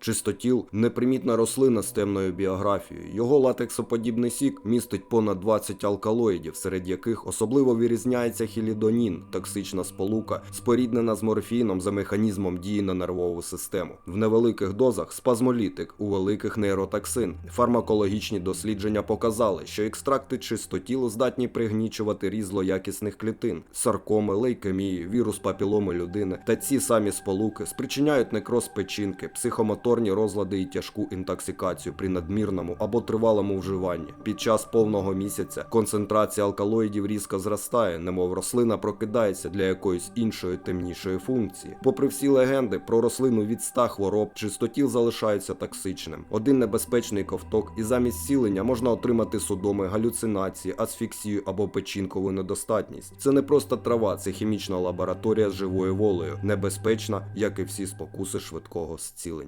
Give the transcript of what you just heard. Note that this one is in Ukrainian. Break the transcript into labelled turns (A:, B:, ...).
A: Чистотіл непримітна рослина з темною біографією. Його латексоподібний сік містить понад 20 алкалоїдів, серед яких особливо вирізняється хілідонін, токсична сполука, споріднена з морфіном за механізмом дії на нервову систему. В невеликих дозах спазмолітик, у великих нейротоксин. Фармакологічні дослідження показали, що екстракти чистотілу здатні пригнічувати різ злоякісних клітин, саркоми, лейкемії, вірус папіломи людини. Та ці самі сполуки спричиняють некроз печінки, психомоторні розлади і тяжку інтоксикацію при надмірному або тривалому вживанні. Під час повного місяця концентрація алкалоїдів різко зростає, немов рослина прокидається для якоїсь іншої темнішої функції. Попри всі легенди про рослину від 100 хвороб, чистотіл залишається токсичним. Один небезпечний ковток, і замість зцілення можна отримати судоми, галюцинації, асфіксію або печінкову недостатність. Це не просто трава, це хімічна лабораторія з живою волею, небезпечна, як і всі спокуси швидкого зцілення.